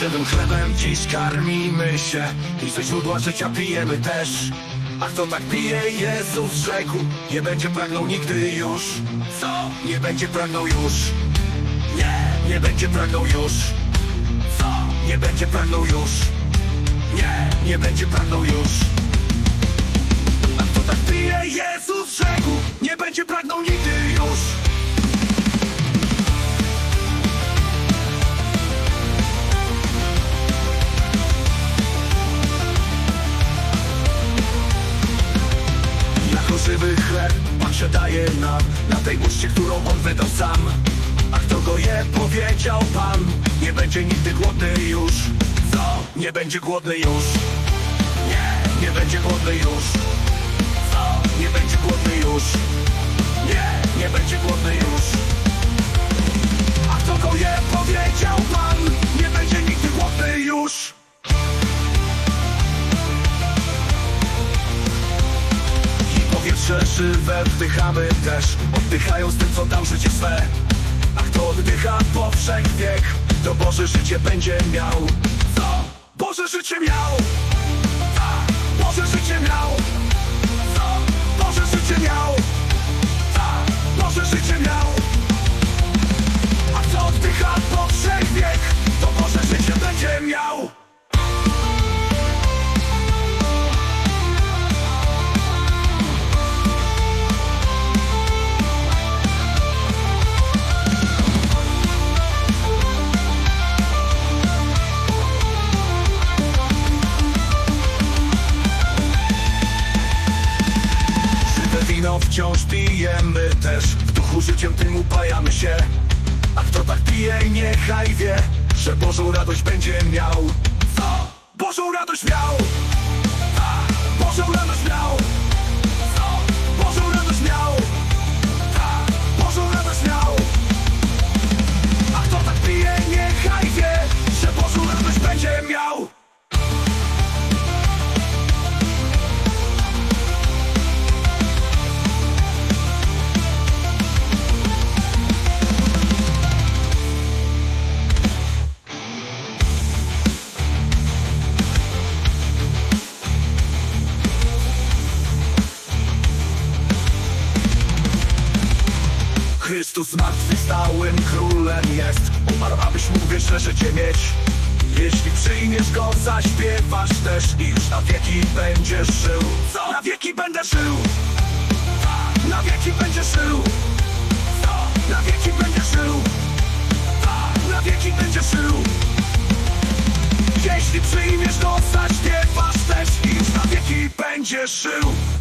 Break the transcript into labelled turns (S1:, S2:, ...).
S1: żywym chlebem dziś karmimy się. I ze źródła życia pijemy też. A kto tak pije, Jezus rzekł Nie będzie pragnął nigdy już. Co? Nie będzie pragnął już. Nie, nie będzie pragnął już. Co? Nie będzie pragnął już. Nie, nie będzie pragnął już żywy chleb Pan się daje nam Na tej uczcie, którą On wydał sam. A kto go je, powiedział Pan Nie będzie nigdy głodny już. Co? Nie będzie głodny już. Nie, nie będzie głodny już. Co? Nie będzie głodny już Żywe wdychamy też. Oddychając tym, co dał życie swe. A kto oddycha po wszechwiek To Boże życie będzie miał. Co? Boże życie miał. Tak, Boże życie miał. Co? Boże życie miał. Tak, Boże życie miał wciąż pijemy też. W duchu życiem tym upajamy się. A kto tak pije niechaj wie Że Bożą radość będzie miał. Co? Bożą radość miał. Bożą radość miał Chrystus zmartwychwstałym królem jest. Umarł, abyś mógł wieczne życie mieć. Jeśli przyjmiesz go, zaśpiewasz też I już na wieki będziesz żył. Co? Na wieki będę żył. Na wieki będziesz żył. Co? Na wieki będziesz żył. Tak, Na wieki będziesz żył. Jeśli przyjmiesz go, zaśpiewasz też I już na wieki będziesz żył